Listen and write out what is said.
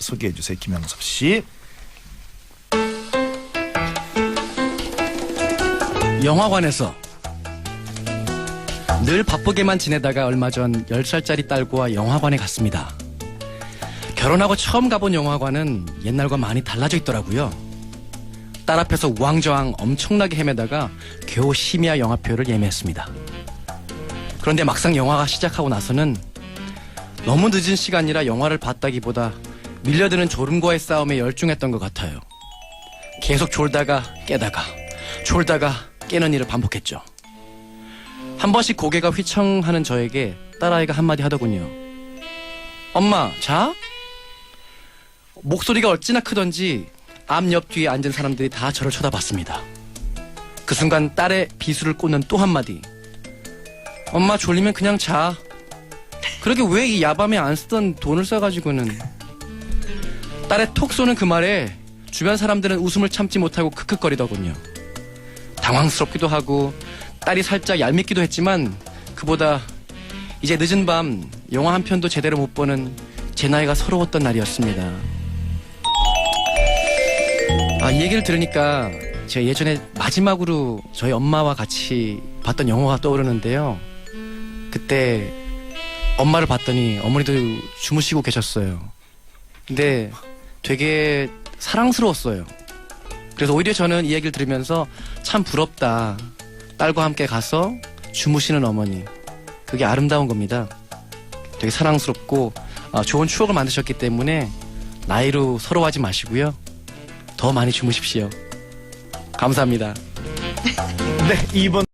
소개해 주세요. 김영섭 씨. 영화관에서 늘 바쁘게만 지내다가 얼마 전 10살짜리 딸과 영화관에 갔습니다. 결혼하고 처음 가본 영화관은 옛날과 많이 달라져 있더라고요. 딸 앞에서 우왕좌왕 엄청나게 헤매다가 겨우 심야 영화표를 예매했습니다. 그런데 막상 영화가 시작하고 나서는 너무 늦은 시간이라 영화를 봤다기보다 밀려드는 졸음과의 싸움에 열중했던 것 같아요. 계속 졸다가 깨다가 졸다가 깨는 일을 반복했죠. 한 번씩 고개가 휘청하는 저에게 딸아이가 한마디 하더군요. 엄마, 자? 목소리가 어찌나 크던지 앞옆 뒤에 앉은 사람들이 다 저를 쳐다봤습니다. 그 순간 딸의 비수를 꽂는 또 한마디. 엄마 졸리면 그냥 자. 그러게 왜 이 야밤에 안 쓰던 돈을 써가지고는. 딸의 톡 쏘는 그 말에 주변 사람들은 웃음을 참지 못하고 크크거리더군요. 당황스럽기도 하고 딸이 살짝 얄밉기도 했지만 그보다 이제 늦은 밤 영화 한 편도 제대로 못 보는 제 나이가 서러웠던 날이었습니다. 아, 이 얘기를 들으니까 제가 예전에 마지막으로 저희 엄마와 같이 봤던 영화가 떠오르는데요. 그때 엄마를 봤더니 어머니도 주무시고 계셨어요. 근데 되게 사랑스러웠어요. 그래서 오히려 저는 이 얘기를 들으면서 참 부럽다. 딸과 함께 가서 주무시는 어머니. 그게 아름다운 겁니다. 되게 사랑스럽고 아, 좋은 추억을 만드셨기 때문에 나이로 서러워하지 마시고요. 더 많이 주무십시오. 감사합니다. 네, 2번